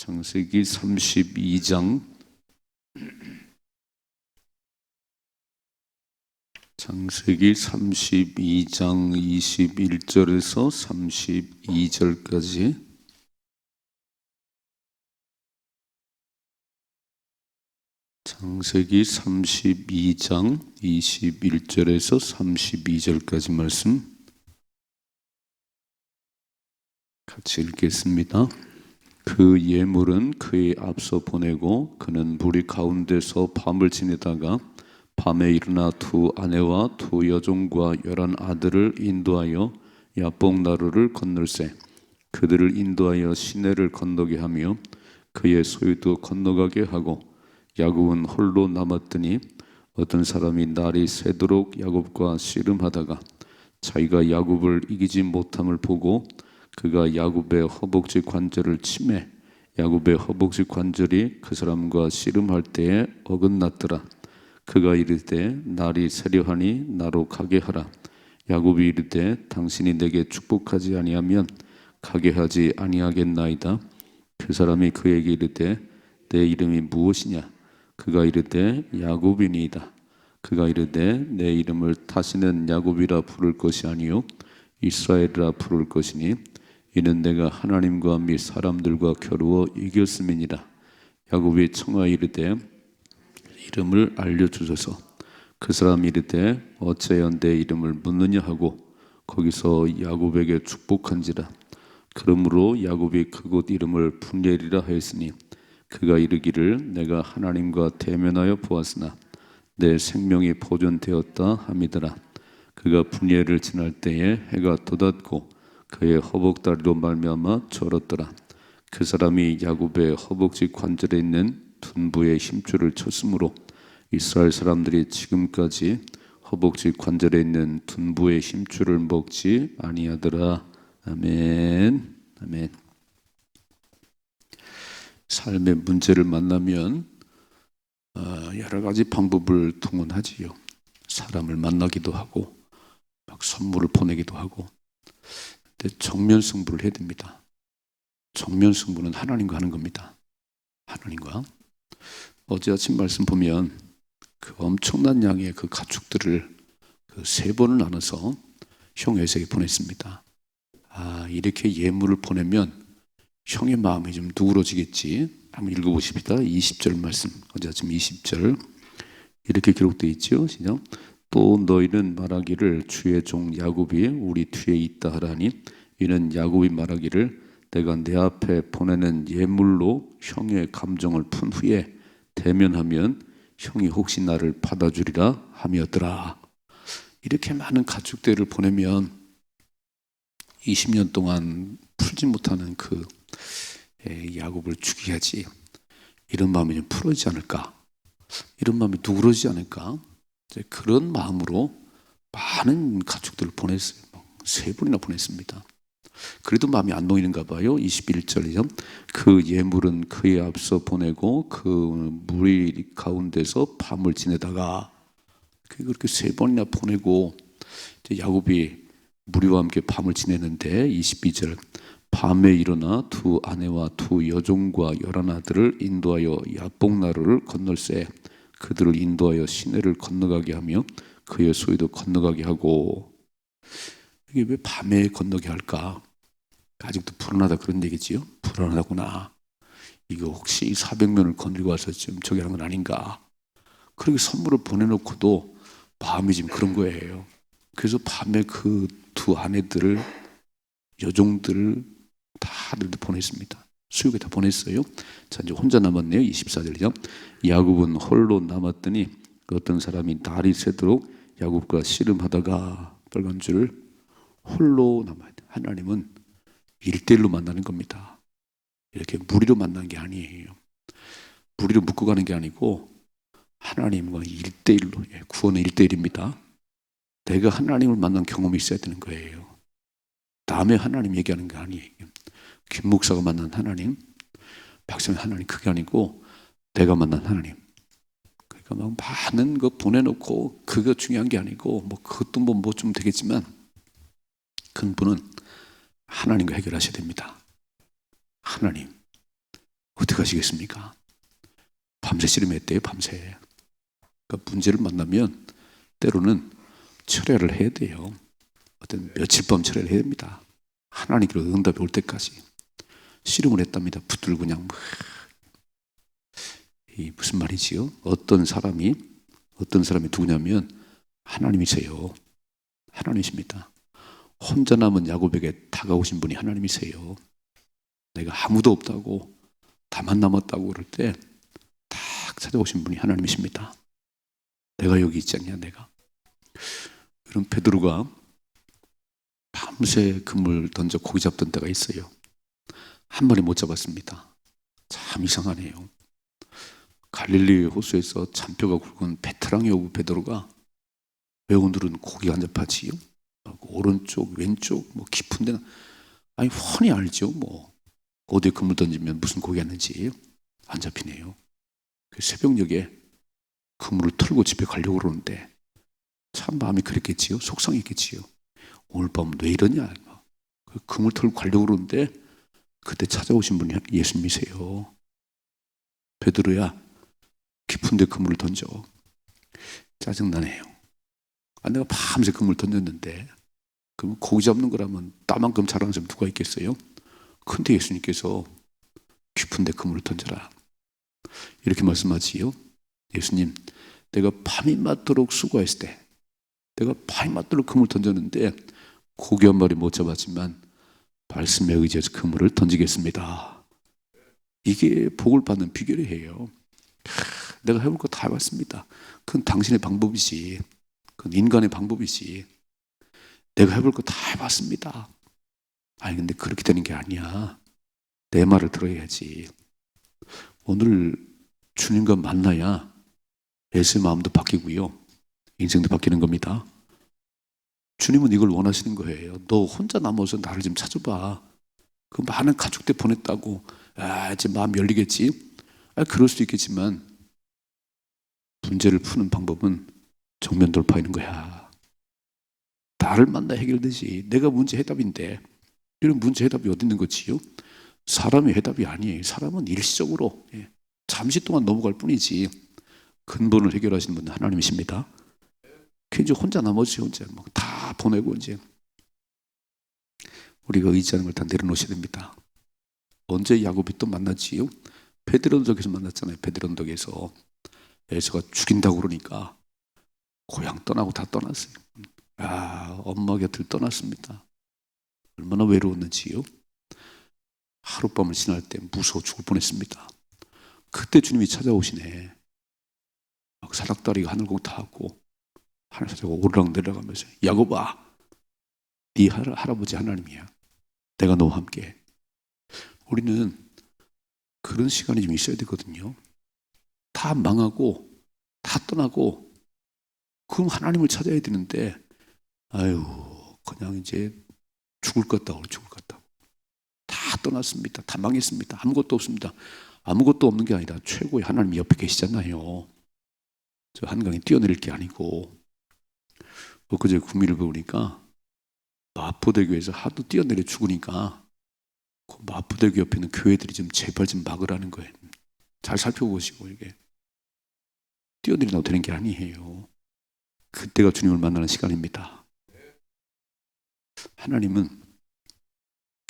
창세기 32장 창세기 32장 21절에서 32절까지 창세기 32장 21절에서 32절까지 말씀 같이 읽겠습니다. 그 예물은 그의 앞서 보내고 그는 무리 가운데서 밤을 지내다가 밤에 일어나 두 아내와 두 여종과 열한 아들을 인도하여 야복 나루를 건널세. 그들을 인도하여 시내를 건너게 하며 그의 소유도 건너가게 하고 야곱은 홀로 남았더니 어떤 사람이 날이 새도록 야곱과 씨름하다가 자기가 야곱을 이기지 못함을 보고 그가 야곱의 허벅지 관절을 치매 야곱의 허벅지 관절이 그 사람과 씨름할 때에 어긋났더라. 그가 이르되 날이 세려하니 나로 가게 하라. 야곱이 이르되 당신이 내게 축복하지 아니하면 가게 하지 아니하겠나이다. 그 사람이 그에게 이르되 내 이름이 무엇이냐? 그가 이르되 야곱이니이다. 그가 이르되 내 이름을 다시는 야곱이라 부를 것이 아니요 이스라엘이라 부를 것이니 이는 내가 하나님과 및 사람들과 겨루어 이겼음이니라. 야곱이 청하 이르되 이름을 알려주소서. 그 사람이 이르되 어찌하여 내 이름을 묻느냐 하고 거기서 야곱에게 축복한지라. 그러므로 야곱이 그곳 이름을 분예리라 하였으니 그가 이르기를 내가 하나님과 대면하여 보았으나 내 생명이 보존되었다 함이더라. 그가 분예를 지날 때에 해가 돋았고 그의 허벅다리로 말미암아 절었더라. 그 사람이 야곱의 허벅지 관절에 있는 둔부의 힘줄을 쳤으므로 이스라엘 사람들이 지금까지 허벅지 관절에 있는 둔부의 힘줄을 먹지 아니하더라. 아멘. 아멘. 삶의 문제를 만나면 어, 여러 가지 방법을 동원하지요. 사람을 만나기도 하고 막 선물을 보내기도 하고 정면 승부를 해야 됩니다. 정면 승부는 하나님과 하는 겁니다. 하나님과 어제 아침 말씀 보면 그 엄청난 양의 그 가축들을 그 세 번을 나눠서 형 에서에게 보냈습니다. 아 이렇게 예물을 보내면 형의 마음이 좀 누그러지겠지. 한번 읽어보십시다. 20절 말씀. 어제 아침 20절. 이렇게 기록되어 있죠. 시작. 또 너희는 말하기를 주의 종 야곱이 우리 뒤에 있다 하라니 이는 야곱이 말하기를 내가 내 앞에 보내는 예물로 형의 감정을 푼 후에 대면하면 형이 혹시 나를 받아주리라 함이었더라. 이렇게 많은 가축들을 보내면 20년 동안 풀지 못하는 그 에, 야곱을 죽여야지 이런 마음이 좀 풀어지지 않을까 이런 마음이 누그러지지 않을까 그런 마음으로 많은 가축들을 보냈어요 세 번이나 보냈습니다. 그래도 마음이 안 놓이는가 봐요. 21절이죠 그 예물은 그의 앞서 보내고 그 무리 가운데서 밤을 지내다가 그렇게 세 번이나 보내고 야곱이 무리와 함께 밤을 지내는데 22절 밤에 일어나 두 아내와 두 여종과 열한 아들을 인도하여 야복나루를 건널세 그들을 인도하여 시내를 건너가게 하며 그의 소유도 건너가게 하고 이게 왜 밤에 건너게 할까? 아직도 불안하다 그런 얘기지요? 불안하구나. 이거 혹시 400명을 건들고 와서 지금 저기 하는 건 아닌가? 그렇게 선물을 보내놓고도 마음이 지금 그런 거예요. 그래서 밤에 그 두 아내들을 여종들을 다들 보냈습니다. 수육에 다 보냈어요. 자, 이제 혼자 남았네요. 24절이죠. 야곱은 홀로 남았더니 그 어떤 사람이 날이 새도록 야곱과 씨름하다가 빨간 줄을 홀로 남아야 돼. 하나님은 일대일로 만나는 겁니다. 이렇게 무리로 만나는 게 아니에요. 무리로 묶고 가는 게 아니고 하나님과 일대일로 예, 구원은 일대일입니다. 내가 하나님을 만난 경험이 있어야 되는 거예요. 남의 하나님 얘기하는 게 아니에요. 김 목사가 만난 하나님, 박사님 하나님 그게 아니고 내가 만난 하나님. 그러니까 막 많은 거 보내놓고 그거 중요한 게 아니고 뭐 그것도 뭐 뭐 좀 되겠지만 근본은 하나님과 해결하셔야 됩니다. 하나님. 가시겠습니까? 밤새 씨름했대요, 밤새. 그러니까 문제를 만나면 때로는 철회를 해야 돼요. 어떤 며칠 밤 철회를 해야 됩니다. 하나님께로 응답이 올 때까지 씨름을 했답니다. 붙들고 그냥 막. 이 무슨 말이지요? 어떤 사람이 어떤 사람이 누구냐면 하나님이세요. 하나님이십니다. 혼자 남은 야곱에게 다가오신 분이 하나님이세요. 내가 아무도 없다고 다만 남았다고 그럴 때 딱 찾아오신 분이 하나님이십니다. 내가 여기 있지 않냐 내가. 그럼 베드로가 밤새 그물 던져 고기 잡던 때가 있어요. 한 마리 못 잡았습니다. 참 이상하네요. 갈릴리 호수에서 잔뼈가 굵은 베테랑이 오고 베드로가 왜 오늘은 고기가 안 잡히지요? 막 오른쪽 왼쪽 뭐 깊은 데는 아니 훤히 알죠 뭐 어디에 그물 던지면 무슨 고기 왔는지 안 잡히네요. 그 새벽녘에 그물을 털고 집에 가려고 그러는데 참 마음이 그랬겠지요. 속상했겠지요. 오늘 밤 왜 이러냐. 그 그물 털고 가려고 그러는데 그때 찾아오신 분이 예수님이세요. 베드로야 깊은데 그물을 던져. 짜증나네요. 아, 내가 밤새 그물 던졌는데 그럼 고기 잡는 거라면 나만큼 잘하는 사람 누가 있겠어요? 근데 예수님께서 깊은데 그물을 던져라. 이렇게 말씀하지요. 예수님, 내가 밤이 맞도록 수고했을 때, 내가 밤이 맞도록 그물 던졌는데 고기 한 마리 못 잡았지만 말씀에 의지해서 그물을 던지겠습니다. 이게 복을 받는 비결이에요. 내가 해볼 거 다 해봤습니다. 그건 당신의 방법이지. 그건 인간의 방법이지. 내가 해볼 거 다 해봤습니다. 아니, 근데 그렇게 되는 게 아니야. 내 말을 들어야지. 오늘 주님과 만나야 예수의 마음도 바뀌고요. 인생도 바뀌는 겁니다. 주님은 이걸 원하시는 거예요. 너 혼자 남아서 나를 좀 찾아봐. 그 많은 가족들 보냈다고, 아, 이제 마음 열리겠지? 아, 그럴 수도 있겠지만, 문제를 푸는 방법은 정면 돌파하는 거야. 나를 만나 해결되지. 내가 문제 해답인데, 이런 문제 해답이 어디 있는 거지요? 사람이 해답이 아니에요. 사람은 일시적으로 예, 잠시 동안 넘어갈 뿐이지 근본을 해결하시는 분은 하나님이십니다. 그 이제 혼자 나머지 혼자 막 다 보내고 이제 우리가 의지하는 걸 다 내려놓으셔야 됩니다. 언제 야곱이 또 만났지요? 베드로덕에서 만났잖아요. 베드로덕에서 에서가 죽인다고 그러니까 고향 떠나고 다 떠났어요. 아, 엄마 곁을 떠났습니다. 얼마나 외로웠는지요. 하룻밤을 지날 때 무서워 죽을 뻔했습니다. 그때 주님이 찾아오시네. 막 사닥다리가 하늘곡 타고 하늘 사자가 오르락 내려가면서 야곱아, 네 할- 할아버지 하나님이야. 내가 너와 함께. 우리는 그런 시간이 좀 있어야 되거든요. 다 망하고 다 떠나고 그럼 하나님을 찾아야 되는데 아유 그냥 이제 죽을 것 같다고 죽을 것 같다고 다 떠났습니다. 다 망했습니다. 아무것도 없습니다. 아무것도 없는 게 아니라 최고의 하나님 옆에 계시잖아요. 저 한강에 뛰어내릴 게 아니고 엊그제 구미를 보니까 마포대교에서 하도 뛰어내려 죽으니까 그 마포대교 옆에 있는 교회들이 좀 제발 좀 막으라는 거예요. 잘 살펴보시고 이게 뛰어내린다고 되는 게 아니에요. 그때가 주님을 만나는 시간입니다. 하나님은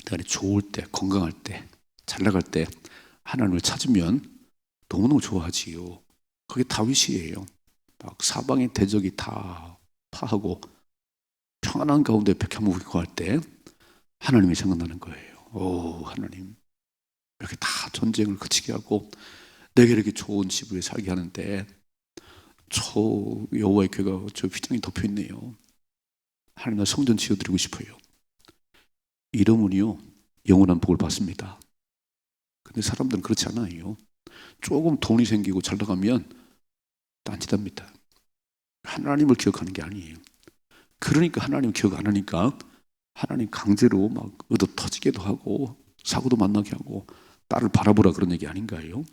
내가 좋을 때, 건강할 때, 잘 나갈 때 하나님을 찾으면 너무너무 좋아하지요. 그게 다윗이에요. 막 사방의 대적이 다 파하고 평안한 가운데 백향목이 구할 때 하나님이 생각나는 거예요. 오 하나님 이렇게 다 전쟁을 그치게 하고 내게 이렇게 좋은 집을 살게 하는데 저 여호와의 교회가 저 휘장이 덮여 있네요. 하나님 나 성전 지어드리고 싶어요. 이러면요 영원한 복을 받습니다. 근데 사람들은 그렇지 않아요. 조금 돈이 생기고 잘 나가면 딴짓합니다. 하나님을 기억하는 게 아니에요. 그러니까 하나님 기억 안 하니까 하나님 강제로 막 얻어 터지게도 하고 사고도 만나게 하고 딸을 바라보라 그런 얘기 아닌가요?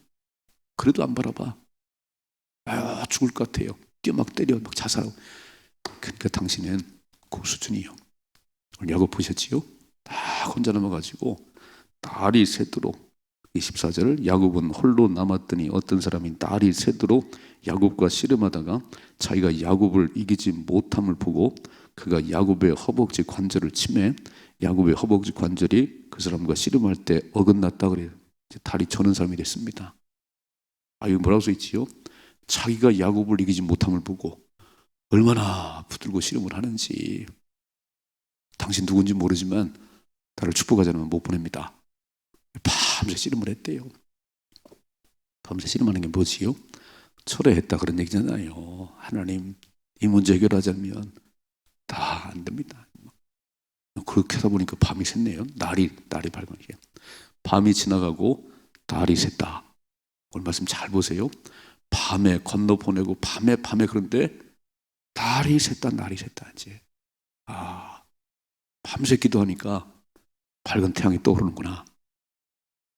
그래도 안 바라봐. 아 죽을 것 같아요. 뛰어 막 때려 막 자살하고. 그러니까 당신은 그 수준이요. 오늘 야곱 보셨지요? 다 혼자 남아가지고 딸이 새도록 24절 야곱은 홀로 남았더니 어떤 사람이 날이 새도록 야곱과 씨름하다가 자기가 야곱을 이기지 못함을 보고 그가 야곱의 허벅지 관절을 치매 야곱의 허벅지 관절이 그 사람과 씨름할 때 어긋났다 그래요. 이제 다리 저는 사람이 됐습니다. 아 이거 뭐라고 써 있지요? 자기가 야곱을 이기지 못함을 보고 얼마나 붙들고 씨름을 하는지 당신 누군지 모르지만 나를 축복하지 않으면 못 보냅니다. 밤새 씨름을 했대요. 밤새 씨름하는 게 뭐지요? 철회했다 그런 얘기잖아요. 하나님 이 문제 해결하자면 다 안 됩니다. 그렇게 하다 보니까 밤이 샜네요. 날이 날이 밝으니까 밤이 지나가고 달이 샜다. 오늘 말씀 잘 보세요. 밤에 건너 보내고 밤에 밤에 그런데 달이 샜다 날이 샜다 이제 아 밤새 기도하니까 밝은 태양이 떠오르는구나.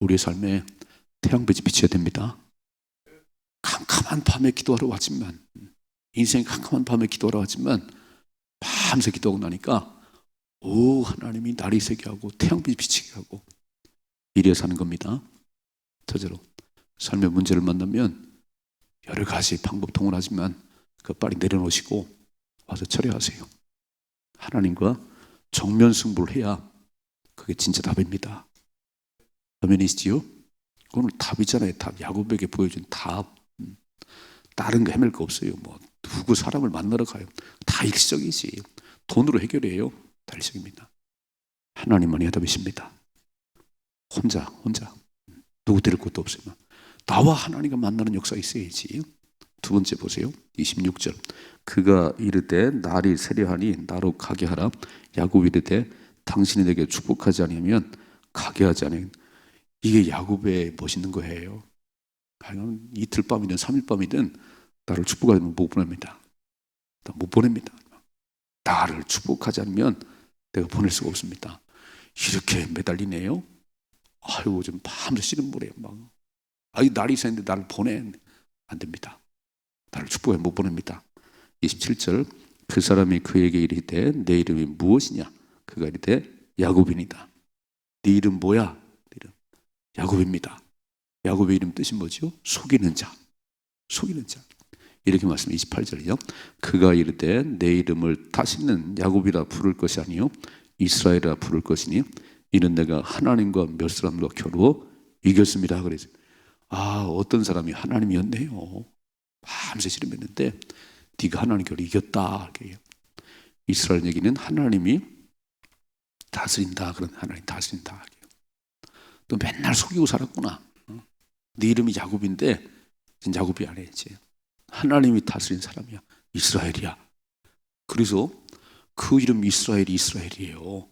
우리의 삶에 태양빛이 비쳐야 됩니다. 캄캄한 밤에 기도하러 왔지만 인생 캄캄한 밤에 기도하러 왔지만 밤새 기도하고 나니까 오 하나님이 날이 새게 하고 태양빛이 비치게 하고 이래 사는 겁니다. 저제로 삶의 문제를 만나면 여러 가지 방법 동원하지만 그 빨리 내려놓으시고 와서 처리하세요. 하나님과 정면 승부를 해야 그게 진짜 답입니다. 아멘이시지요? 오늘 답이잖아요. 답. 야곱에게 보여준 답. 음. 다른 거 헤맬 거 없어요. 뭐 누구 사람을 만나러 가요. 다 일시적이지. 돈으로 해결해요. 다 일시적입니다. 하나님만이 해답이십니다. 혼자, 혼자. 누구 데릴 것도 없으면. 나와 하나님과 만나는 역사 있어야지. 두 번째 보세요. 26절. 그가 이르되 날이 세려하니 나로 가게 하라. 야곱 이르되 당신이 내게 축복하지 않으면 가게 하지 않으면 이게 야곱의 멋있는 거예요. 과연 이틀 밤이든 삼일 밤이든 나를 축복하지 않으면 못 보냅니다. 나못 보냅니다. 나를 축복하지 않으면 내가 보낼 수가 없습니다. 이렇게 매달리네요. 아이고 좀 밤새 씨름물에 막. 아 이 날이 새는데 나를 보내 안 됩니다. 나를 축복해 못 보냅니다. 27절 그 사람이 그에게 이르되 내 이름이 무엇이냐? 그가 이르되 야곱이니다. 네 이름 뭐야? 야곱입니다. 야곱의 이름 뜻이 뭐죠? 속이는 자. 속이는 자. 이렇게 말씀 28절이요. 그가 이르되 내 이름을 다시는 야곱이라 부를 것이 아니요 이스라엘이라 부를 것이니 이는 내가 하나님과 몇 사람과 겨루어 이겼습니다. 그래서 아 어떤 사람이 하나님이었네요. 밤새 씨름했는데 네가 하나님 겨루 이겼다. 이렇게. 이스라엘 얘기는 하나님이 다스린다. 그런 하나님 다스린다. 또 맨날 속이고 살았구나. 어? 네 이름이 야곱인데 진짜 야곱이 아니지. 하나님이 다스린 사람이야. 이스라엘이야. 그래서 그 이름 이스라엘이 이스라엘이에요.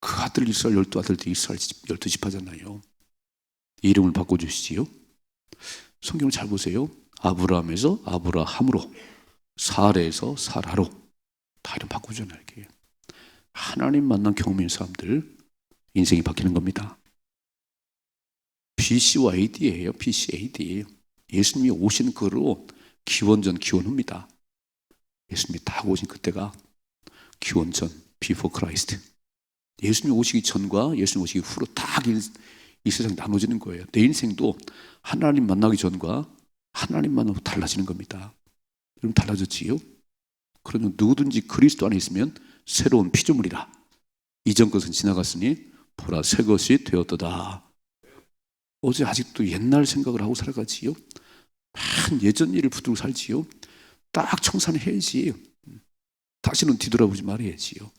그 아들 이스라엘 열두 아들들이 이스라엘 집- 열두 지파잖아요. 이 이름을 바꿔주시지요. 성경을 잘 보세요. 아브라함에서 아브라함으로, 사레에서 사라로 다 이름 바꾸잖아요. 이렇게 하나님 만난 경험인 사람들 인생이 바뀌는 겁니다. BC와 AD예요. BC, AD. 예수님이 오신 그로 기원전 기원후입니다. 예수님이 딱 오신 그때가 기원전 before Christ. 예수님 오시기 전과 예수님 오시기 후로 딱이 세상이 나눠지는 거예요. 내 인생도 하나님 만나기 전과 하나님 만나고 달라지는 겁니다. 여러분 달라졌지요? 그러면 누구든지 그리스도 안에 있으면 새로운 피조물이라. 이전 것은 지나갔으니 보라 새 것이 되었도다. 어제 아직도 옛날 생각을 하고 살아가지요? 한 예전 일을 붙들고 살지요? 딱 청산해야지. 다시는 뒤돌아보지 말아야지요.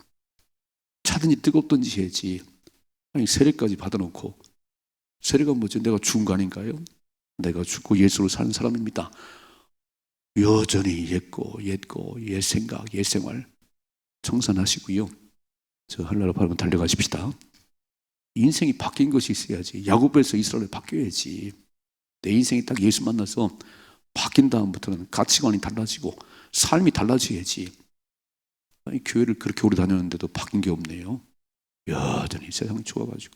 차든지 뜨겁든지 해야지. 아니, 세례까지 받아놓고. 세례가 뭐죠? 내가 죽은 거 아닌가요? 내가 죽고 예수로 사는 사람입니다. 여전히 옛고, 옛고, 옛 생각, 옛 생활 청산하시고요. 저 하늘나라 바라보 달려가십시다. 인생이 바뀐 것이 있어야지. 야곱에서 이스라엘 바뀌어야지. 내 인생이 딱 예수 만나서 바뀐 다음부터는 가치관이 달라지고 삶이 달라져야지. 아니, 교회를 그렇게 오래 다녔는데도 바뀐 게 없네요. 여전히 세상이 좋아가지고.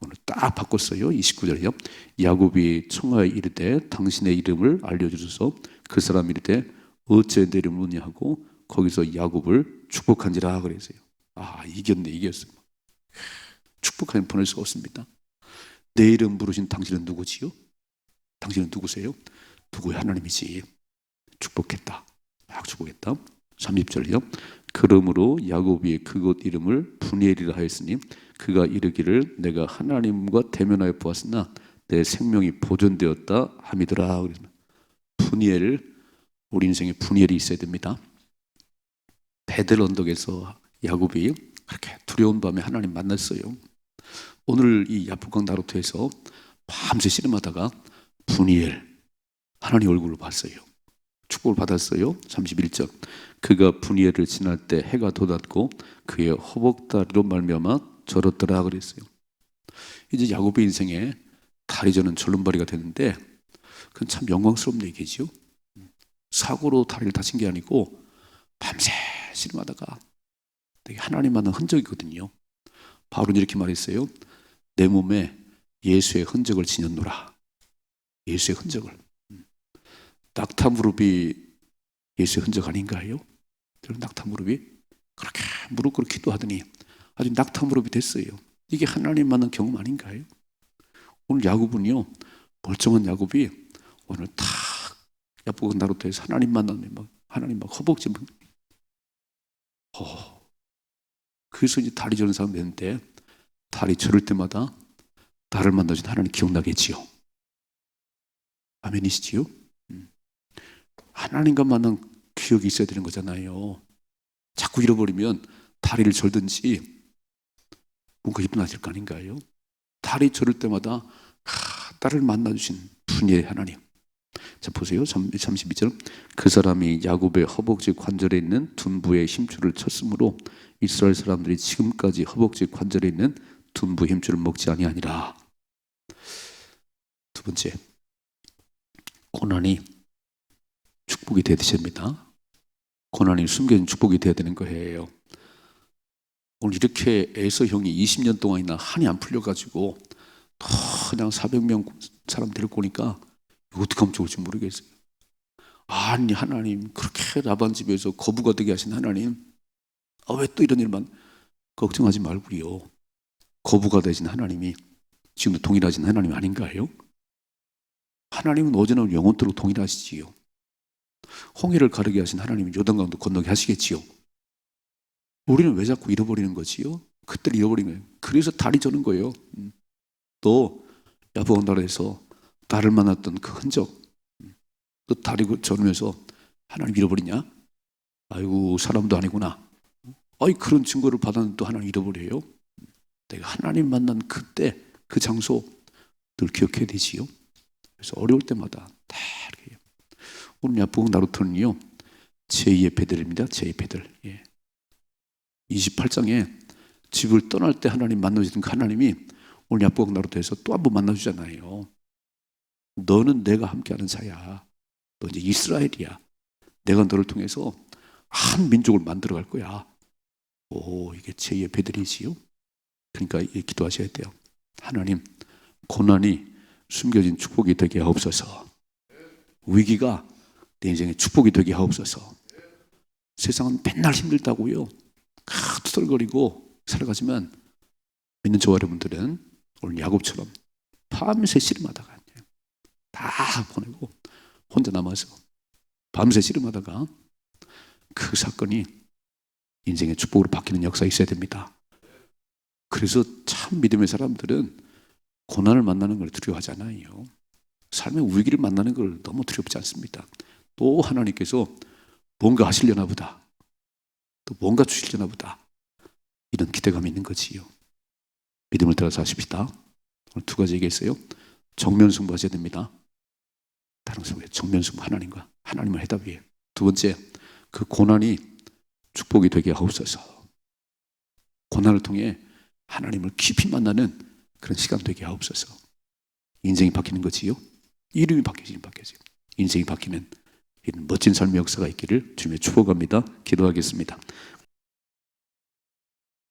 오늘 딱 바꿨어요. 29절이요. 야곱이 청하에 이르되 당신의 이름을 알려주소서 그 사람 이르되 어째 내 이름을 묻냐 하고 거기서 야곱을 축복한지라 그랬어요. 아 이겼네 이겼어. 축복하면 보낼 수 없습니다. 내 이름 부르신 당신은 누구지요? 당신은 누구세요? 누구의 하나님이지? 축복했다. 막 축복했다. 30절이요. 그러므로 야곱이 그곳 이름을 분이엘이라 하였으니 그가 이르기를 내가 하나님과 대면하여 보았으나 내 생명이 보존되었다 함이더라. 분이엘 우리 인생에 분이엘이 있어야 됩니다. 베델 언덕에서 야곱이 그렇게 두려운 밤에 하나님 만났어요. 오늘 이 야프강 나루트에서 밤새 씨름하다가 분이엘 하나님 얼굴을 봤어요. 축복을 받았어요. 31절. 그가 분이엘을 지날 때 해가 돋았고 그의 허벅다리로 말미암아 절었더라 그랬어요. 이제 야곱의 인생에 다리 저는 절름발이가 되는데 그건 참 영광스러운 얘기죠. 사고로 다리를 다친 게 아니고 밤새 씨름하다가 되게 하나님 만난 흔적이거든요. 바울은 이렇게 말했어요. 내 몸에 예수의 흔적을 지녔노라. 예수의 흔적을. 낙타 무릎이 예수의 흔적 아닌가요? 낙타 무릎이 그렇게 무릎 꿇고 기도하더니 아주 낙타 무릎이 됐어요. 이게 하나님 만난 경험 아닌가요? 오늘 야곱은요 멀쩡한 야곱이 오늘 탁 야곱은 나루토에서 하나님 만나면 막 하나님 막 허벅지 막 어. 그래서 이제 다리 저는 사람 되는데 다리 저럴 때마다 나를 만나준 하나님 기억나겠지요. 아멘이시지요? 음. 하나님과 만난 기억이 있어야 되는 거잖아요. 자꾸 잃어버리면 다리를 절든지 뭔가 일어나질 거 아닌가요? 다리 절을 때마다 아, 나를 만나주신 분의 하나님. 자 보세요. 32절. 그 사람이 야곱의 허벅지 관절에 있는 둔부의 힘줄을 쳤으므로 이스라엘 사람들이 지금까지 허벅지 관절에 있는 둔부 힘줄을 먹지 아니하니라. 두 번째. 고난이 축복이 되어야 됩니다. 고난이 숨겨진 축복이 되어야 되는 거예요. 오늘 이렇게 애서 형이 20년 동안이나 한이 안 풀려가지고 더 그냥 400명 사람 데리고 오니까 어떻게 하면 좋을지 모르겠어요. 아니 하나님 그렇게 라반 집에서 거부가 되게 하신 하나님 아, 왜 또 이런 일만 걱정하지 말고요. 거부가 되신 하나님이 지금도 동일하신 하나님 아닌가요? 하나님은 어제나 영원토록 동일하시지요. 홍해를 가르게 하신 하나님은 요단강도 건너게 하시겠지요. 우리는 왜 자꾸 잃어버리는 거지요? 그때를 잃어버린 거예요. 그래서 다리 저는 거예요. 음. 또 야보강 나라에서 나를 만났던 그 흔적, 음. 또 다리 저으면서 하나님 잃어버리냐? 아이고 사람도 아니구나. 아이 그런 증거를 받았는데 또 하나님 잃어버려요. 내가 하나님 만난 그때 그 장소 늘 기억해야 되지요. 그래서 어려울 때마다 다 이렇게. 오늘 야보강 나루터는요 제2의 베들입니다. 제2 베들. 예. 28장에 집을 떠날 때 하나님 만나주던 그 하나님이 오늘 야보강 나루터에서 또 한 번 만나주잖아요. 너는 내가 함께하는 자야. 너 이제 이스라엘이야. 내가 너를 통해서 한 민족을 만들어 갈 거야. 오, 이게 제2의 베들이지요. 그러니까 기도하셔야 돼요. 하나님, 고난이 숨겨진 축복이 되게 하옵소서. 위기가 내 인생의 축복이 되게 하옵소서. 세상은 맨날 힘들다고요. 투덜거리고 살아가지만 믿는 저와 여러분들은 오늘 야곱처럼 밤새 씨름하다가 다 보내고 혼자 남아서 밤새 씨름하다가 그 사건이 인생의 축복으로 바뀌는 역사 있어야 됩니다. 그래서 참 믿음의 사람들은 고난을 만나는 걸 두려워하잖아요. 삶의 위기를 만나는 걸 너무 두렵지 않습니다. 또 하나님께서 뭔가 하시려나 보다. 또 뭔가 주시려나 보다. 이런 기대감이 있는 거지요. 믿음을 따라서 하십시다. 오늘 두 가지 얘기했어요. 정면 승부하셔야 됩니다. 다른 승부 정면 승부 하나님과 하나님을 해답이에요. 두 번째, 그 고난이 축복이 되게 하옵소서. 고난을 통해 하나님을 깊이 만나는 그런 시간 되게 하옵소서. 인생이 바뀌는 거지요. 이름이 바뀌지, 바뀌지. 인생이 바뀌는 이런 멋진 삶의 역사가 있기를 주님의 축복합니다. 기도하겠습니다.